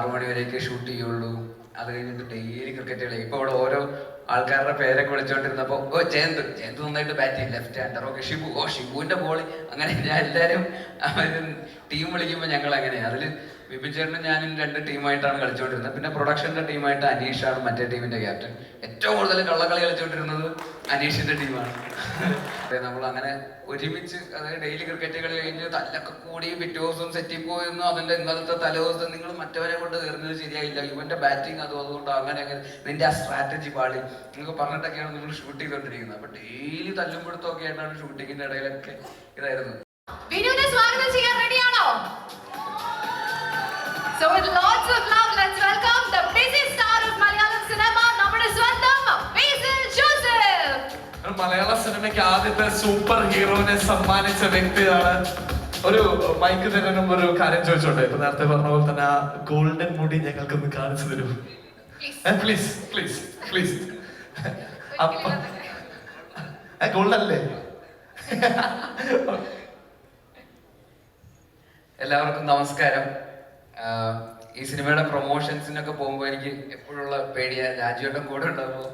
ആറു മണി വരെയൊക്കെ ഷൂട്ട് ചെയ്യുള്ളൂ. അത് കഴിഞ്ഞിട്ട് ഡെയിലി ക്രിക്കറ്റ് കളി. ഇപ്പൊ ഇവിടെ ഓരോ ആൾക്കാരുടെ പേരൊക്കെ വിളിച്ചോണ്ടിരുന്നപ്പോ ഓ ജയന്ത് ജയന്ത് നന്നായിട്ട് ബാറ്റ് ചെയ്യും. ലെഫ്റ്റ് ഹാൻഡർ ഓക്കെ ഷിബു ഓ ഷിബുവിന്റെ ബോൾ അങ്ങനെ ഞാൻ എല്ലാരും ടീം വിളിക്കുമ്പോൾ ഞങ്ങൾ അങ്ങനെ അതിൽ വിപിൻ ഞാനും രണ്ട് ടീമായിട്ടാണ് കളിച്ചുകൊണ്ടിരുന്നത്. പിന്നെ പ്രൊഡക്ഷന്റെ ടീമായിട്ട് അനീഷാണ് മറ്റേ ടീമിന്റെ ക്യാപ്റ്റൻ ഏറ്റവും കൂടുതൽ കള്ളക്കളി കളിച്ചുകൊണ്ടിരുന്നത് അനീഷിന്റെ ടീമാണ്. നമ്മൾ അങ്ങനെ ഒരുമിച്ച് അതായത് ഡെയിലി ക്രിക്കറ്റ് കളി കഴിഞ്ഞ് തല്ലൊക്കെ കൂടി പിറ്റേ ദിവസം സെറ്റിൽ പോയെന്നും അതിന്റെ ഇന്നലത്തെ തലേദിവസം നിങ്ങൾ മറ്റവരെ കൊണ്ട് തീർന്നത് ശരിയായില്ല. ഇവന്റെ ബാറ്റിംഗ് അതും അതുകൊണ്ട് അങ്ങനെ അങ്ങനെ നിന്റെ ആ സ്ട്രാറ്റജി പാടി നിങ്ങൾക്ക് പറഞ്ഞിട്ടൊക്കെയാണ് നിങ്ങൾ ഷൂട്ട് ചെയ്തോണ്ടിരിക്കുന്നത് അപ്പൊ ഡെയിലി തല്ലുമ്പോഴത്തൊക്കെ ആയിട്ടാണ് ഷൂട്ടിങ്ങിന്റെ ഇടയിലൊക്കെ ഇതായിരുന്നു സ്വാഗതം റെഡിയാണോ So with lots of love, let's welcome the busy star of Malayalam cinema, നമ്മുടെ സ്വന്തം ബേസിൽ ജോസഫ്. മലയാള സിനിമയ്ക്ക് ആദ്യത്തെ സൂപ്പർ ഹീറോനെ സമ്മാനിച്ച വ്യക്തിയാണ് ഒരു മൈക്ക് തരണം ഒരു കാര്യം ചോദിച്ചോട്ടെ? ഇപ്പൊ നേരത്തെ പറഞ്ഞ പോലെ തന്നെ ആ ഗോൾഡൻ മുടി ഞങ്ങൾക്കൊന്ന് കാണിച്ചു തരൂ. പ്ലീസ് പ്ലീസ് പ്ലീസ് അപ്പൊ ഗോൾഡ് അല്ലേ? എല്ലാവർക്കും നമസ്കാരം. ഈ സിനിമയുടെ പ്രൊമോഷൻസിനൊക്കെ പോകുമ്പോൾ എനിക്ക് എപ്പോഴുള്ള പേടിയ രാജുവേട്ടൻ കൂടെ ഉണ്ടാകുമ്പോൾ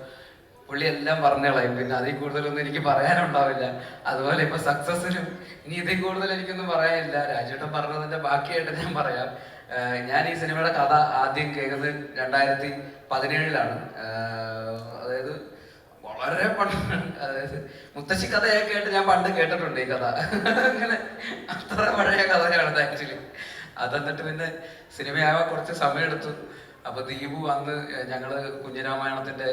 പുള്ളി എല്ലാം പറഞ്ഞു കളയും. പിന്നെ അതിൽ കൂടുതലൊന്നും എനിക്ക് പറയാനുണ്ടാവില്ല. അതുപോലെ ഇപ്പൊ സക്സസിനും ഇനി ഇതിൽ കൂടുതൽ എനിക്കൊന്നും പറയാനില്ല. രാജുവേട്ടൻ പറഞ്ഞതിന്റെ ബാക്കിയായിട്ട് ഞാൻ പറയാം. ഞാൻ ഈ സിനിമയുടെ കഥ ആദ്യം കേൾക്കുന്നത് രണ്ടായിരത്തി പതിനേഴിലാണ്. അതായത് വളരെ പണ്ട് അതായത് മുത്തശ്ശി കഥയൊക്കെ ആയിട്ട് ഞാൻ പണ്ട് കേട്ടിട്ടുണ്ട് ഈ കഥ. അങ്ങനെ അത്ര പഴയ കഥയാണ് ആക്ച്വലി അതെന്നിട്ട് പിന്നെ സിനിമയാവാൻ കുറച്ച് സമയമെടുത്തു അപ്പൊ ദീപു അന്ന് ഞങ്ങൾ കുഞ്ഞിരാമായണത്തിന്റെ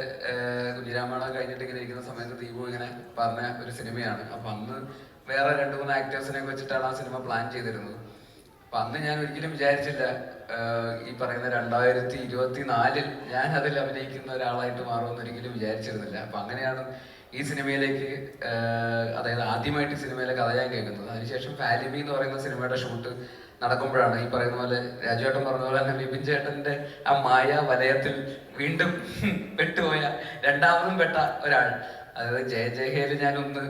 കുഞ്ഞിരാമായണം കഴിഞ്ഞിട്ട് ഇങ്ങനെ ഇരിക്കുന്ന സമയത്ത് ദീപു ഇങ്ങനെ പറഞ്ഞ ഒരു സിനിമയാണ്. അപ്പൊ അന്ന് വേറെ രണ്ടു മൂന്ന് ആക്ടേഴ്സിനെ വെച്ചിട്ടാണ് ആ സിനിമ പ്ലാൻ ചെയ്തിരുന്നത്. അപ്പൊ അന്ന് ഞാൻ ഒരിക്കലും വിചാരിച്ചില്ല ഈ പറയുന്ന രണ്ടായിരത്തി ഇരുപത്തി നാലിൽ ഞാൻ അതിൽ അഭിനയിക്കുന്ന ഒരാളായിട്ട് മാറുമെന്ന് ഒരിക്കലും വിചാരിച്ചിരുന്നില്ല. അപ്പൊ അങ്ങനെയാണ് ഈ സിനിമയിലേക്ക് അതായത് ആദ്യമായിട്ട് സിനിമയിലെ കഥ ഞാൻ കേൾക്കുന്നത്. അതിനുശേഷം ഫാലിമി എന്ന് പറയുന്ന സിനിമയുടെ ഷൂട്ട് നടക്കുമ്പോഴാണ് ഈ പറയുന്ന പോലെ രാജുവേട്ടൻ പറഞ്ഞ പോലെ തന്നെ വിപിൻ ചേട്ടന്റെ ആ മായ വലയത്തിൽ വീണ്ടും പെട്ടുപോയ രണ്ടാമതും പെട്ട ഒരാൾ. അതായത് ജയ ജയഹേൽ ഞാനൊന്ന്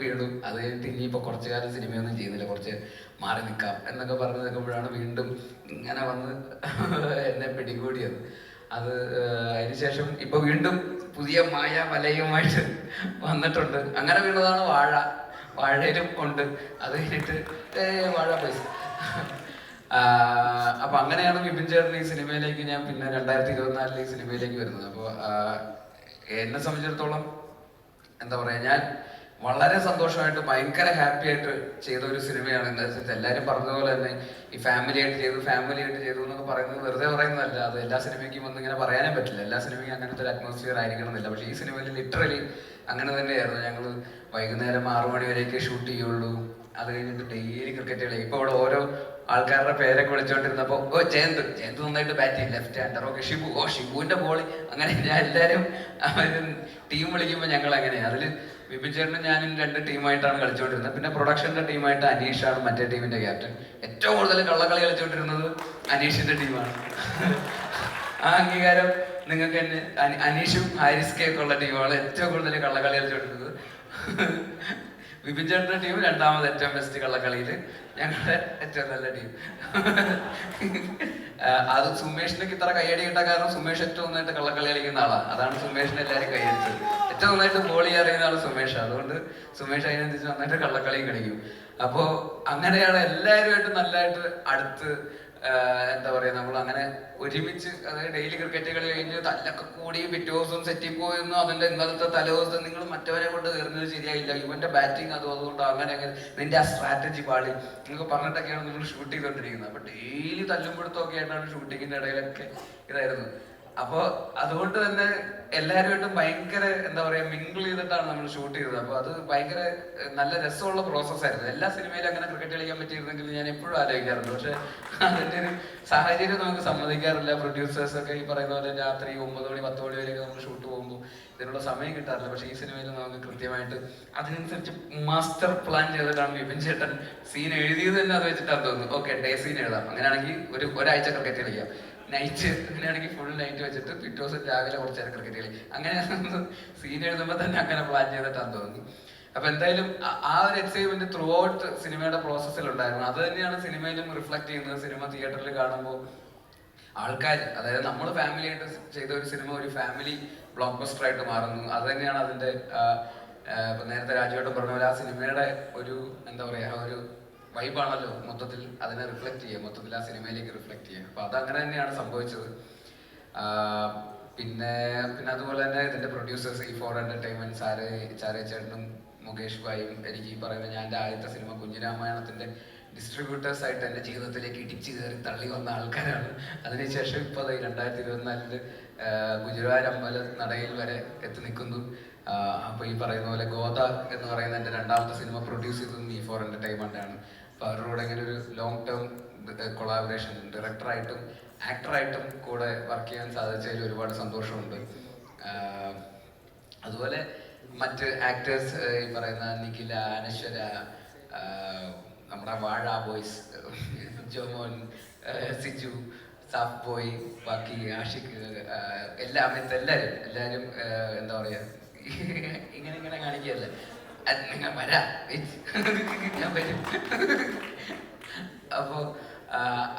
വീണു. അത് കഴിഞ്ഞിട്ട് ഇനിയിപ്പോ കുറച്ചു കാലം സിനിമയൊന്നും ചെയ്യുന്നില്ല. കുറച്ച് മാറി നിൽക്കാം എന്നൊക്കെ പറഞ്ഞു നിൽക്കുമ്പോഴാണ് വീണ്ടും ഇങ്ങനെ വന്ന് എന്നെ പിടികൂടിയത്. അത് അതിനുശേഷം ഇപ്പൊ വീണ്ടും പുതിയ മായ വലയുമായിട്ട് വന്നിട്ടുണ്ട്. അങ്ങനെ വീണതാണ് വാഴ. വാഴയിലും ഉണ്ട്. അത് കഴിഞ്ഞിട്ട് വാഴ പൈസ. അപ്പൊ അങ്ങനെയാണ് വിപിൻ ചേട്ടൻ ഈ സിനിമയിലേക്ക് ഞാൻ പിന്നെ രണ്ടായിരത്തി ഇരുപത്തിനാലിൽ ഈ സിനിമയിലേക്ക് വരുന്നത്. അപ്പോൾ എന്നെ സംബന്ധിച്ചിടത്തോളം എന്താ പറയാ ഞാൻ വളരെ സന്തോഷമായിട്ട് ഭയങ്കര ഹാപ്പി ആയിട്ട് ചെയ്ത ഒരു സിനിമയാണ് എന്താ വെച്ചാൽ എല്ലാവരും പറഞ്ഞതുപോലെ തന്നെ ഈ ഫാമിലി ആയിട്ട് ചെയ്തു ഫാമിലി ആയിട്ട് ചെയ്തു എന്നൊക്കെ പറയുന്നത് വെറുതെ പറയുന്നതല്ല. അത് എല്ലാ സിനിമയ്ക്കും ഒന്നും ഇങ്ങനെ പറയാനേ പറ്റില്ല. എല്ലാ സിനിമയ്ക്കും അങ്ങനത്തെ ഒരു അറ്റ്മോസ്ഫിയർ ആയിരിക്കണം എന്നില്ല പക്ഷേ ഈ സിനിമയിൽ ലിറ്ററലി അങ്ങനെ തന്നെയായിരുന്നു. ഞങ്ങൾ വൈകുന്നേരം ആറു മണി വരെയൊക്കെ ഷൂട്ട് ചെയ്യുള്ളൂ. അത് കഴിഞ്ഞിട്ട് ഡെയിലി ക്രിക്കറ്റ് കളി. ഇപ്പോൾ ഇവിടെ ഓരോ ആൾക്കാരുടെ പേരൊക്കെ വിളിച്ചോണ്ടിരുന്നപ്പോ ഓ ജയന്ത് ജയന്ത് നന്നായിട്ട് ബാറ്റ് ചെയ്യും. ലെഫ്റ്റ് ഹാൻഡർ ഓക്കെ ഷിബു ഓ ഷിബുവിന്റെ ബോൾ അങ്ങനെ ഞാൻ എല്ലാവരും ടീം വിളിക്കുമ്പോൾ ഞങ്ങൾ അങ്ങനെ അതിൽ വിപിൻ ചേട്ടനും ഞാനും രണ്ട് ടീമായിട്ടാണ് കളിച്ചുകൊണ്ടിരുന്നത്. പിന്നെ പ്രൊഡക്ഷന്റെ ടീമായിട്ട് അനീഷാണ് മറ്റേ ടീമിന്റെ ക്യാപ്റ്റൻ ഏറ്റവും കൂടുതൽ കള്ളക്കളി കളിച്ചുകൊണ്ടിരുന്നത് അനീഷിന്റെ ടീമാണ്. ആ അംഗീകാരം നിങ്ങൾക്ക് തന്നെ അനീഷും ഹാരിസ് കെ ഒക്കെ ഉള്ള ടീമാണ് ഏറ്റവും കൂടുതൽ കള്ളക്കളി കളിച്ചുകൊണ്ടിരുന്നത്. വിപിൻ ചേട്ടന്റെ ടീം രണ്ടാമത് ഏറ്റവും ബെസ്റ്റ് കള്ളക്കളിയിൽ ഞങ്ങളുടെ ഏറ്റവും നല്ല ടീം അത് സുമേഷിനൊക്കെ ഇത്ര കൈയടി കിട്ടാൻ കാരണം സുമേഷ് ഏറ്റവും നന്നായിട്ട് കള്ളക്കളി കളിക്കുന്ന ആളാണ് അതാണ് സുമേഷിന് എല്ലാവരും കൈയടിച്ചത് ഏറ്റവും നന്നായിട്ട് ബോളി അറിയുന്ന ആൾ സുമേഷ്. അതുകൊണ്ട് സുമേഷ് അതിനനുസരിച്ച് നന്നായിട്ട് കള്ളക്കളിയും കളിക്കും. അപ്പോ അങ്ങനെയാണ് എല്ലാവരുമായിട്ട് നല്ലതായിട്ട് അടുത്ത് എന്താ പറയാ നമ്മൾ അങ്ങനെ ഒരുമിച്ച് അതായത് ഡെയിലി ക്രിക്കറ്റ് കളി കഴിഞ്ഞ് തല്ലൊക്കെ കൂടി പിറ്റേ ദിവസം സെറ്റിൽ പോയെന്നു അതിന്റെ ഇന്നലത്തെ തലേദിവസം നിങ്ങൾ മറ്റവരെ കൊണ്ട് തീർന്നത് ശരിയായില്ല. ഇവന്റെ ബാറ്റിംഗ് അതും അതുകൊണ്ട് അങ്ങനെ അങ്ങനെ നിന്റെ ആ സ്ട്രാറ്റജി പാടി നിങ്ങൾക്ക് പറഞ്ഞിട്ടൊക്കെയാണ് നിങ്ങൾ ഷൂട്ട് ചെയ്തോണ്ടിരിക്കുന്നത്. അപ്പൊ ഡെയിലി തല്ലുമ്പോഴത്തൊക്കെ ആയിട്ടാണ് ഷൂട്ടിങ്ങിന്റെ ഇടയിലൊക്കെ ഇതായിരുന്നു അപ്പൊ അതുകൊണ്ട് തന്നെ എല്ലാവരുമായിട്ടും ഭയങ്കര എന്താ പറയാ മിങ്കിൾ ചെയ്തിട്ടാണ് നമ്മൾ ഷൂട്ട് ചെയ്തത്. അപ്പൊ അത് ഭയങ്കര നല്ല രസമുള്ള പ്രോസസ് ആയിരുന്നു. എല്ലാ സിനിമയിലും അങ്ങനെ ക്രിക്കറ്റ് കളിക്കാൻ പറ്റിയിരുന്നെങ്കിൽ ഞാൻ എപ്പോഴും ആലോചിക്കാറുണ്ട്. പക്ഷെ അതിന്റെ ഒരു സാഹചര്യം നമുക്ക് സമ്മതിക്കാറില്ല. പ്രൊഡ്യൂസേഴ്സ് ഒക്കെ ഈ പറയുന്ന പോലെ രാത്രി ഒമ്പത് മണി പത്ത് മണി വരെയൊക്കെ നമ്മൾ ഷൂട്ട് പോകുമ്പോൾ ഇതിനുള്ള സമയം കിട്ടാറില്ല. പക്ഷെ ഈ സിനിമയിൽ നമുക്ക് കൃത്യമായിട്ട് അതിനനുസരിച്ച് മാസ്റ്റർ പ്ലാൻ ചെയ്തിട്ടാണ് വിപിൻ ചേട്ടൻ സീൻ എഴുതിയത് തന്നെ അത് വെച്ചിട്ടാണ് തോന്നുന്നു ഓക്കെ ഡേ സീൻ എഴുതാം. അങ്ങനെയാണെങ്കിൽ ഒരു ഒരാഴ്ച ക്രിക്കറ്റ് കളിക്കാം. നൈറ്റ് അങ്ങനെയാണെങ്കിൽ ഫുൾ നൈറ്റ് വെച്ചിട്ട് പിറ്റേ ദിവസം രാവിലെ കുറച്ച് നേരം ക്രിക്കറ്റ് കളി. അങ്ങനെ സീൻ എഴുതുമ്പോൾ തന്നെ അങ്ങനെ പ്ലാൻ ചെയ്തിട്ടാണ് തോന്നി അപ്പൊ എന്തായാലും ആ- ഒരു എക്സൈറ്റ്മെന്റ് ത്രൂ ഔട്ട് സിനിമയുടെ പ്രോസസ്സിൽ ഉണ്ടായിരുന്നു. അത് തന്നെയാണ് സിനിമയിലും റിഫ്ലക്ട് ചെയ്യുന്നത്. സിനിമ തിയേറ്ററിൽ കാണുമ്പോൾ ആൾക്കാർ അതായത് നമ്മൾ ഫാമിലി ആയിട്ട് ചെയ്ത ഒരു സിനിമ ഒരു ഫാമിലി ബ്ലോക്ക് ബസ്റ്റർ ആയിട്ട് മാറുന്നു. അത് തന്നെയാണ് അതിന്റെ നേരത്തെ രാജുവേട്ടൻ പറഞ്ഞ പോലെ ആ സിനിമയുടെ ഒരു എന്താ പറയാ ഒരു വൈബാണല്ലോ മൊത്തത്തിൽ അതിനെ റിഫ്ലക്ട് ചെയ്യുക മൊത്തത്തിൽ ആ സിനിമയിലേക്ക് റിഫ്ലക്ട് ചെയ്യുക. അപ്പോൾ അതങ്ങനെ തന്നെയാണ് സംഭവിച്ചത്. പിന്നെ പിന്നെ അതുപോലെ തന്നെ ഇതിന്റെ പ്രൊഡ്യൂസേഴ്സ് ഈ ഫോർ എന്റർടൈൻമെന്റ് സാറ് ചാരേ ചേട്ടനും മുകേഷ് ഭായും എനിക്ക് ഈ പറയുന്ന ഞാൻ എന്റെ ആദ്യത്തെ സിനിമ കുഞ്ഞിരാമായണത്തിന്റെ ഡിസ്ട്രിബ്യൂട്ടേഴ്സ് ആയിട്ട് എന്റെ ജീവിതത്തിലേക്ക് ഇടിച്ചു കയറി തള്ളി വന്ന ആൾക്കാരാണ്. അതിനുശേഷം ഇപ്പോൾ അത് രണ്ടായിരത്തി ഇരുപത്തിനാലിൽ ഗുജറാത്ത് അമ്പല നടയിൽ വരെ എത്തി നിൽക്കുന്നു. അപ്പോൾ ഈ പറയുന്ന പോലെ ഗോദ എന്ന് പറയുന്ന എന്റെ രണ്ടാമത്തെ സിനിമ പ്രൊഡ്യൂസ് ചെയ്തതും ഈ ഫോർ എന്റർടൈൻമെന്റ് ആണ്. അപ്പോൾ അവരുടെ ഇങ്ങനെ ഒരു ലോങ് ടേം കൊളാബറേഷൻ ഡയറക്ടറായിട്ടും ആക്ടറായിട്ടും കൂടെ വർക്ക് ചെയ്യാൻ സാധിച്ചതിൽ ഒരുപാട് സന്തോഷമുണ്ട്. അതുപോലെ മറ്റ് ആക്ടേഴ്സ് ഈ പറയുന്ന നിഖില അനശ്വര നമ്മുടെ വാഴ ബോയ്സ് ജോമോൻ സിജു സാഫ് ബോയ് ബാക്കി ആഷിഖ് എല്ലാ എല്ലാവരും എല്ലാവരും എന്താ പറയുക ഇങ്ങനെ ഇങ്ങനെ കാണിക്കുകയല്ല? അത് നിങ്ങൾ വരാ. അപ്പോൾ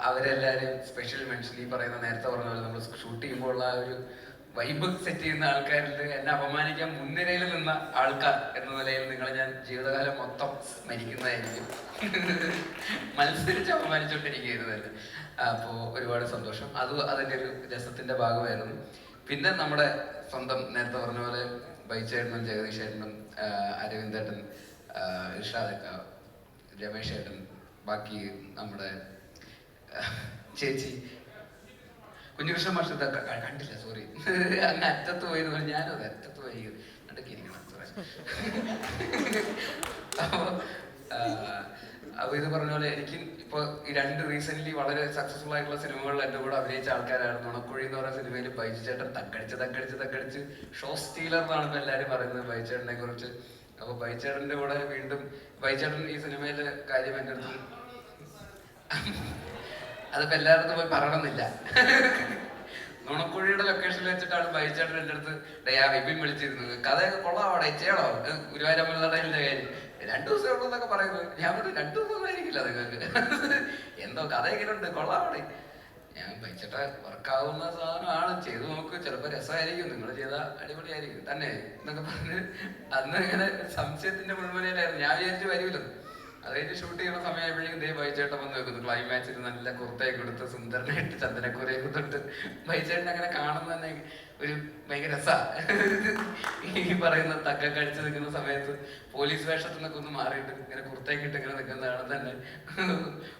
അവരെല്ലാവരും സ്പെഷ്യൽ മെൻഷൻ ഈ പറയുന്ന നേരത്തെ പറഞ്ഞ പോലെ നമ്മൾ ഷൂട്ട് ചെയ്യുമ്പോൾ ഉള്ള ഒരു വൈബ് സെറ്റ് ചെയ്യുന്ന ആൾക്കാരിൽ എന്നെ അപമാനിക്കാൻ മുൻനിരയിൽ നിന്ന ആൾക്കാർ എന്ന നിലയിൽ നിങ്ങളെ ഞാൻ ജീവിതകാലം മൊത്തം സ്മരിക്കുന്നതായിരിക്കും. മത്സരിച്ച് അപമാനിച്ചുകൊണ്ടിരിക്കുകയായിരുന്നു അപ്പോൾ ഒരുപാട് സന്തോഷം. അത് അതിന്റെ ഒരു രസത്തിന്റെ ഭാഗമായിരുന്നു. പിന്നെ നമ്മുടെ സ്വന്തം നേരത്തെ പറഞ്ഞ പോലെ ബൈച്ചേട്ടനും ജഗദീഷ് ചേട്ടനും അരവിന്ദേട്ടൻ ഇർഷാദക്ക രമേശ് ചേട്ടൻ ബാക്കി നമ്മുടെ ചേച്ചി കുഞ്ഞുകൃഷ്ണ മാഷ് കണ്ടില്ല സോറി അങ്ങ് അറ്റത്ത് പോയി എന്ന് പറഞ്ഞു ഞാനത് അറ്റത്ത് പോയി നടുക്കി ഇരിക്കണം. അപ്പൊ ആ, അപ്പൊ ഇത് പറഞ്ഞ പോലെ എനിക്ക് ഇപ്പൊ ഈ രണ്ട് റീസെന്റ് വളരെ സക്സസ്ഫുൾ ആയിട്ടുള്ള സിനിമകളിൽ എന്റെ കൂടെ അഭിനയിച്ച ആൾക്കാരാണ് നുണക്കുഴി എന്ന് പറയുന്ന സിനിമയിൽ ബൈജു ചേട്ടൻ തക്കടിച്ച് തക്കടിച്ച് തക്കടിച്ച് ഷോ സ്റ്റീലർ എന്നാണ് എല്ലാരും പറയുന്നത് ബൈച്ചേട്ടനെ കുറിച്ച്. അപ്പൊ ബൈച്ചേട്ടന്റെ കൂടെ വീണ്ടും ബൈച്ചേട്ടൻ ഈ സിനിമയിലെ കാര്യം എന്റെ അടുത്ത് അതിപ്പോ എല്ലായിടത്തും പോയി പറയണമെന്നില്ല. നുണക്കുഴിയുടെ ലൊക്കേഷനിൽ വെച്ചിട്ടാണ് ബൈച്ചേട്ടൻ എന്റെ അടുത്ത് "ഡേ, ആ വിപിൻ വിളിച്ചിരുന്നത്. കഥയൊക്കെ കൊള്ളാം അവിടെ ചെയ്യണോ? ഗുരുവായൂരമ്പലനടയിലെ കാര്യം രണ്ടു ദിവസമേ ഉള്ളൂ എന്നൊക്കെ പറയുന്നത്. ഞാൻ പറഞ്ഞു രണ്ടു ദിവസം ആയിരിക്കില്ല നിങ്ങൾക്ക്. എന്തോ കഥയൊക്കെ ഉണ്ട് കൊള്ളാവിടെ. ഞാൻ വെച്ചിട്ട് വർക്കാവുന്ന സാധനമാണ്. ചെയ്തു നോക്ക് ചിലപ്പോൾ രസമായിരിക്കും. നിങ്ങൾ ചെയ്ത അടിപൊളിയായിരിക്കും. തന്നെ എന്നൊക്കെ പറഞ്ഞ് അന്ന് ഇങ്ങനെ സംശയത്തിന്റെ മുൾമുനയിലായിരുന്നു. ഞാൻ വിചാരിച്ചു വരുമല്ലോ അത് കഴിഞ്ഞ് ഷൂട്ട് ചെയ്യുന്ന സമയമായപ്പോഴേക്കും ദേ ബൈച്ചേട്ടൻ വന്ന് വെക്കുന്നു. ക്ലൈമാക്സിൽ നല്ല കുർത്തയൊക്കെ കൊടുത്ത് സുന്ദരനായിട്ട് ചന്ദനക്കുരയൊക്കെ തൊട്ട് ബൈച്ചേട്ടൻ അങ്ങനെ കാണുന്ന തന്നെ ഒരു ഭയങ്കര രസാ. ഈ പറയുന്ന തക്ക കഴിച്ച് നിൽക്കുന്ന സമയത്ത് പോലീസ് വേഷത്തിൽ നിന്നൊക്കെ ഒന്ന് മാറിയിട്ട് ഇങ്ങനെ കുർത്തയൊക്കെ ഇട്ട് ഇങ്ങനെ നിൽക്കുന്നതാണ് തന്നെ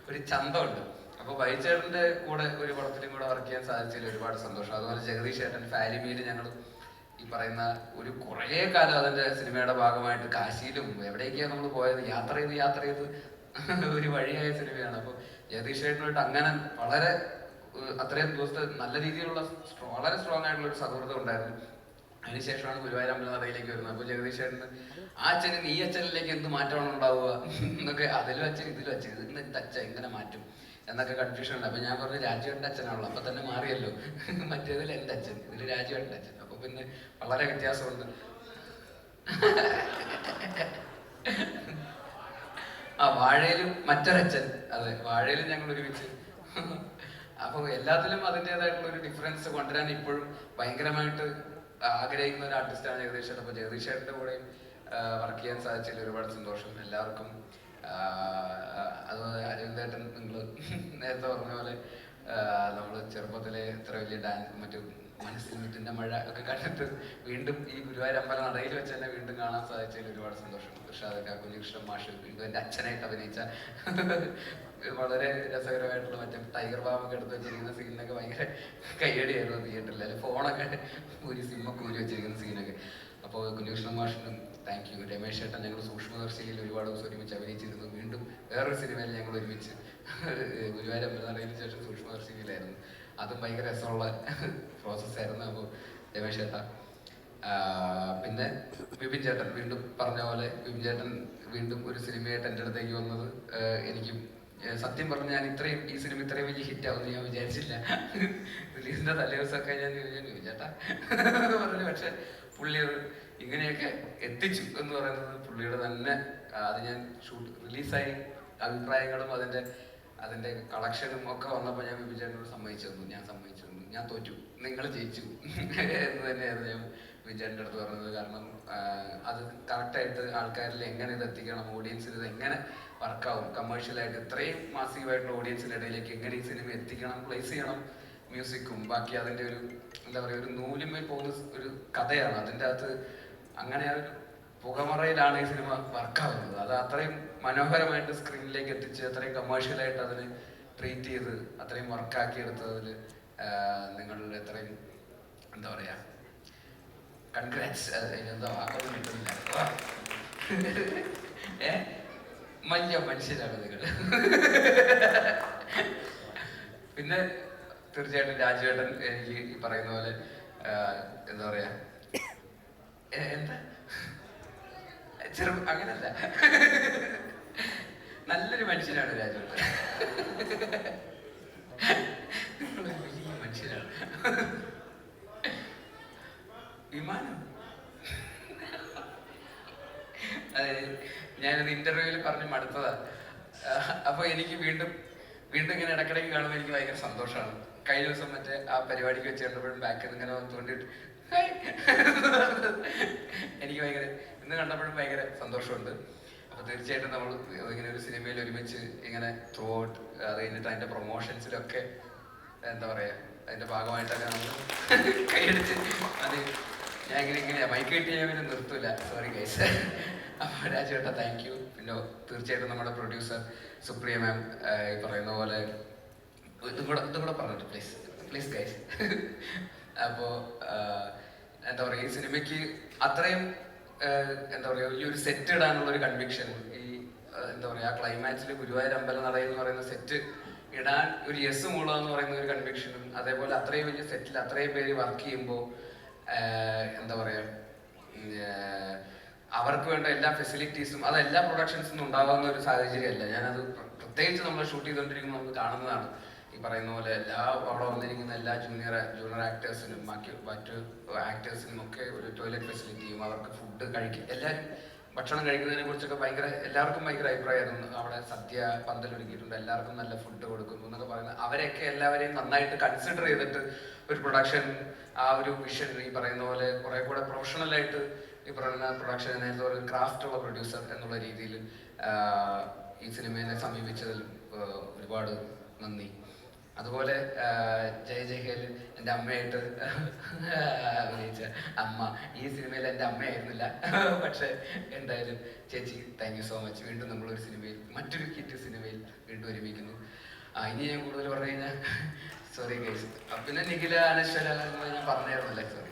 ഒരു ചന്തമുണ്ട്. അപ്പൊ ബൈച്ചേട്ടന്റെ കൂടെ ഒരു പടത്തിലും കൂടെ വർക്ക് ചെയ്യാൻ സാധിച്ചതിൽ ഒരുപാട് സന്തോഷം. അതുപോലെ ജഗദീഷ് ഏട്ടൻ ഫാലിമിയിൽ ഞങ്ങൾ ഈ പറയുന്ന ഒരു കുറേ കാലം അതിന്റെ സിനിമയുടെ ഭാഗമായിട്ട് കാശിയിലും എവിടേക്കാണ് നമ്മൾ പോയത്? യാത്ര ചെയ്ത് യാത്ര ചെയ്ത് ഒരു വഴിയായ സിനിമയാണ്. അപ്പോൾ ജഗദീഷ് ചേട്ടനായിട്ട് അങ്ങനെ വളരെ അത്രയും ദിവസത്തെ നല്ല രീതിയിലുള്ള വളരെ സ്ട്രോങ് ആയിട്ടുള്ള ഒരു സൗഹൃദം ഉണ്ടായിരുന്നു. അതിനുശേഷമാണ് ഗുരുവായൂർ അമ്പലനടയിലേക്ക് വരുന്നത്. അപ്പോൾ ജഗദീഷ് ചേട്ടന് ആ അച്ഛന് നീ അച്ഛനിലേക്ക് എന്ത് മാറ്റമാണ് ഉണ്ടാവുക? എന്നൊക്കെ അതിലും അച്ഛൻ ഇതിലും അച്ഛൻ ഇതിന് എന്ത് അച്ഛൻ എങ്ങനെ മാറ്റും? എന്നൊക്കെ കൺഫ്യൂഷൻ ഉണ്ട്. അപ്പൊ ഞാൻ പറഞ്ഞു രാജുവേട്ടന്റെ അച്ഛനാണല്ലോ അപ്പൊ തന്നെ മാറിയല്ലോ. മറ്റേതിൽ എന്റെ അച്ഛൻ ഇതിൽ രാജുവേട്ടന്റെ അച്ഛൻ. പിന്നെ വളരെ വ്യത്യാസമുണ്ട്. ആ വാഴയിലും മറ്റൊരച്ഛൻ. അതെ വാഴയിലും ഞങ്ങൾ ഒരുമിച്ച്. അപ്പൊ എല്ലാത്തിലും അതിന്റെതായിട്ടുള്ള ഒരു ഡിഫറൻസ് കൊണ്ടുവരാൻ ഇപ്പോഴും ഭയങ്കരമായിട്ട് ആഗ്രഹിക്കുന്ന ഒരു ആർട്ടിസ്റ്റാണ് ജഗദീഷ് ചേട്ടൻ. അപ്പൊ ജഗദീഷ് ഏട്ടന്റെ കൂടെയും വർക്ക് ചെയ്യാൻ സാധിച്ചതിൽ ഒരുപാട് സന്തോഷം. എല്ലാവർക്കും അതുപോലെ അരവിന്ദേട്ടൻ നിങ്ങൾ നേരത്തെ പറഞ്ഞ പോലെ നമ്മൾ ചെറുപ്പത്തിലെ ഇത്ര വലിയ ഡാൻസ് മറ്റു മനസ്സിൽ മിറ്റിന്റെ മഴ ഒക്കെ കണ്ടിട്ട് വീണ്ടും ഈ ഗുരുവായൂർ അമ്പലം നടയിൽ വെച്ച് തന്നെ വീണ്ടും കാണാൻ സാധിച്ചതിൽ ഒരുപാട് സന്തോഷം അതൊക്കെ കുഞ്ഞുകൃഷ്ണൻ മാഷ് വീണ്ടും എന്റെ അച്ഛനായിട്ട് അഭിനയിച്ച വളരെ രസകരമായിട്ടുള്ള മറ്റേ ടൈഗർ ബാബൊക്കെ എടുത്ത് വെച്ചിരിക്കുന്ന സീനൊക്കെ ഭയങ്കര കയ്യടിയായിരുന്നു തിയേറ്ററിൽ അല്ലെങ്കിൽ ഫോണൊക്കെ ഒരു സിമ്മൊക്കെ ഊരി വെച്ചിരിക്കുന്ന സീനൊക്കെ അപ്പോൾ കുഞ്ഞുകൃഷ്ണൻ മാഷിനും താങ്ക് യു രമേശ് ചേട്ടൻ ഞങ്ങൾ സൂക്ഷ്മദർശിയിൽ ഒരുപാട് ദിവസം ഒരുമിച്ച് അഭിനയിച്ചിരുന്നു. വീണ്ടും വേറൊരു സിനിമയിൽ ഞങ്ങൾ ഒരുമിച്ച് ഗുരുവായൂർ അമ്പലം നടയിൽ ശേഷം സൂക്ഷ്മദർശിയിലായിരുന്നു അതും ഭയങ്കര രസമുള്ള പ്രോസസ്സായിരുന്നു അപ്പോൾ രമേശ് ചേട്ടാ. പിന്നെ വിപിൻ ചേട്ടൻ വീണ്ടും പറഞ്ഞ പോലെ വിപിൻ ചേട്ടൻ വീണ്ടും ഒരു സിനിമയായിട്ട് എന്റെ അടുത്തേക്ക് വന്നത്. എനിക്കും സത്യം പറഞ്ഞ ഞാൻ ഇത്രയും ഈ സിനിമ ഇത്രയും വലിയ ഹിറ്റ് ആവുമെന്ന് ഞാൻ വിചാരിച്ചില്ല. റിലീസിന്റെ തലേദിവസമൊക്കെ ഞാൻ വിചാരിച്ചു ചേട്ടാ പറഞ്ഞു പക്ഷെ പുള്ളി ഇങ്ങനെയൊക്കെ എത്തിച്ചു എന്ന് പറയുന്നത് പുള്ളിയുടെ തന്നെ അത് ഞാൻ ഷൂട്ട് റിലീസായി അഭിപ്രായങ്ങളും അതിന്റെ അതിന്റെ കളക്ഷനും ഒക്കെ വന്നപ്പോൾ ഞാൻ വിഭജനോട് സമ്മതിച്ചു ഞാൻ സമ്മതിച്ചു ഞാൻ തോറ്റു. നിങ്ങൾ ജയിച്ചു. എന്ന് തന്നെയായിരുന്നു ഞാൻ വിജയേട്ടന്റെ അടുത്ത് പറഞ്ഞത്. കാരണം അത് കറക്റ്റായിട്ട് ആൾക്കാരിൽ എങ്ങനെ ഇത് എത്തിക്കണം? ഓഡിയൻസിൽ ഇത് എങ്ങനെ വർക്കാവും കമേഴ്ഷ്യലായിട്ട് ഇത്രയും മാസീവായിട്ടുള്ള ഓഡിയൻസിന്റെ ഇടയിലേക്ക് എങ്ങനെ ഈ സിനിമ എത്തിക്കണം? പ്ലേസ് ചെയ്യണം? മ്യൂസിക്കും ബാക്കി അതിന്റെ ഒരു എന്താ പറയുക ഒരു നൂലിമേ പോകുന്ന ഒരു കഥയാണ്. അതിന്റെ അകത്ത് അങ്ങനെ ഒരു പുകമറയിലാണ് ഈ സിനിമ വർക്കാവുന്നത് അത് അത്രയും മനോഹരമായിട്ട് സ്ക്രീനിലേക്ക് എത്തിച്ച് അത്രയും കമേഴ്ഷ്യലായിട്ട് അതിന് ട്രീറ്റ് ചെയ്ത് അത്രയും വർക്കാക്കി എടുത്തതിൽ നിങ്ങൾ എത്രയും എന്താ പറയാ കൺഗ്രാറ്റ്സ് എന്താ വാക്കൊന്നും കിട്ടുന്നില്ല. ഏ വലിയ മനുഷ്യരാണ് നിങ്ങൾ. പിന്നെ തീർച്ചയായിട്ടും രാജുവേട്ടൻ എനിക്ക് ഈ പറയുന്ന പോലെ എന്താ പറയാ എന്താ? ചെറു അങ്ങനല്ല. നല്ലൊരു മനുഷ്യനാണ് രാജു വലിയ മനുഷ്യനാണ്. വിമാനം. അതെ ഞാനത് ഇന്റർവ്യൂവിൽ പറഞ്ഞ് മടുത്തതാ. അപ്പൊ എനിക്ക് വീണ്ടും വീണ്ടും ഇങ്ങനെ ഇടക്കിടയ്ക്ക് കാണുമ്പോൾ എനിക്ക് ഭയങ്കര സന്തോഷമാണ്. കഴിഞ്ഞ ദിവസം മറ്റേ ആ പരിപാടിക്ക് വെച്ച് കണ്ടപ്പോഴും ബാക്കിൽ നിന്ന് ഇങ്ങനെ തോണ്ടിട്ട് എനിക്ക് ഭയങ്കര ഇന്ന് കണ്ടപ്പോഴും ഭയങ്കര സന്തോഷമുണ്ട്. അപ്പൊ തീർച്ചയായിട്ടും നമ്മൾ ഇങ്ങനെ ഒരു സിനിമയിൽ ഒരുമിച്ച് ഇങ്ങനെ ത്രൂ ഔട്ട് അത് കഴിഞ്ഞിട്ട് അതിന്റെ പ്രൊമോഷൻസിലൊക്കെ എന്താ പറയാ അതിന്റെ ഭാഗമായിട്ടൊക്കെ നമ്മൾ കൈയടിച്ച് അത് ഞാൻ ഇങ്ങനെ ഇങ്ങനെ മൈക്ക് കിട്ടി ഞാൻ പിന്നെ നിർത്തൂല. സോറി ഗൈസ് അപ്പോൾ രാജേട്ടാ താങ്ക് യു പിന്നെ തീർച്ചയായിട്ടും നമ്മുടെ പ്രൊഡ്യൂസർ സുപ്രിയ മാം ഈ പറയുന്ന പോലെ ഇതും കൂടെ ഇതും കൂടെ പറഞ്ഞിട്ട് പ്ലീസ് പ്ലീസ് ഗൈസ് അപ്പോ എന്താ പറയുക ഈ സിനിമയ്ക്ക് അത്രയും എന്താ പറയുക ഈ ഒരു സെറ്റ് ഇടാനുള്ള ഒരു കൺവിക്ഷൻ ഈ എന്താ പറയുക ആ ക്ലൈമാക്സിൽ ഗുരുവായൂർ അമ്പലം നടയിൽ എന്ന് പറയുന്ന സെറ്റ് ഇടാൻ ഒരു യെസ് മൂളുക എന്ന് പറയുന്ന ഒരു കൺവിക്ഷനും അതേപോലെ അത്രയും വലിയ സെറ്റിൽ അത്രയും പേര് വർക്ക് ചെയ്യുമ്പോൾ എന്താ പറയുക അവർക്ക് വേണ്ട എല്ലാ ഫെസിലിറ്റീസും അത് എല്ലാ പ്രൊഡക്ഷൻസിനും ഉണ്ടാകുന്ന ഒരു സാഹചര്യമല്ല. ഞാനത് പ്ര- പ്രത്യേകിച്ച് നമ്മൾ ഷൂട്ട് ചെയ്തുകൊണ്ടിരിക്കുമ്പോൾ നമുക്ക് കാണുന്നതാണ്. പറയുന്ന പോലെ എല്ലാ അവിടെ വന്നിരിക്കുന്ന എല്ലാ ജൂനിയർ ജൂനിയർ ആക്ടേഴ്സിനും ബാക്കി മറ്റു ആക്ടേഴ്സിനും ഒക്കെ ഒരു ടോയ്ലറ്റ് ഫെസിലിറ്റിയും അവർക്ക് ഫുഡ് കഴിക്കും എല്ലാവരും ഭക്ഷണം കഴിക്കുന്നതിനെ കുറിച്ചൊക്കെ ഭയങ്കര എല്ലാവർക്കും ഭയങ്കര അഭിപ്രായമായിരുന്നു. അവിടെ സദ്യ പന്തൽ ഒരുക്കിയിട്ടുണ്ട്. എല്ലാവർക്കും നല്ല ഫുഡ് കൊടുക്കുന്നു എന്നൊക്കെ പറയുന്നത് അവരെയൊക്കെ എല്ലാവരെയും നന്നായിട്ട് കൺസിഡർ ചെയ്തിട്ട് ഒരു പ്രൊഡക്ഷൻ ആ ഒരു വിഷൻ ഈ പറയുന്ന പോലെ കുറെ കൂടെ പ്രൊഫഷണൽ ആയിട്ട് ഈ പറയുന്ന പ്രൊഡക്ഷൻ ഒരു ക്രാഫ്റ്റ് ഉള്ള പ്രൊഡ്യൂസർ എന്നുള്ള രീതിയിൽ ഈ സിനിമയെ സമീപിച്ചതിൽ ഒരുപാട് നന്ദി. അതുപോലെ ജയ ജയഹേൽ എന്റെ അമ്മയായിട്ട് അഭിനയിച്ച അമ്മ. ഈ സിനിമയിൽ എന്റെ അമ്മയായിരുന്നില്ല. പക്ഷെ എന്തായാലും ചേച്ചി താങ്ക് യു സോ മച്ച് വീണ്ടും നമ്മളൊരു സിനിമയിൽ മറ്റൊരു ഹിറ്റ് സിനിമയിൽ വീണ്ടും ഒരുമിക്കുന്നു. ഇനി ഞാൻ കൂടുതൽ പറഞ്ഞു കഴിഞ്ഞാൽ സോറി ഗൈസ് പിന്നെ നിഖില അനശ്വര ഞാൻ പറഞ്ഞായിരുന്നല്ലേ സോറി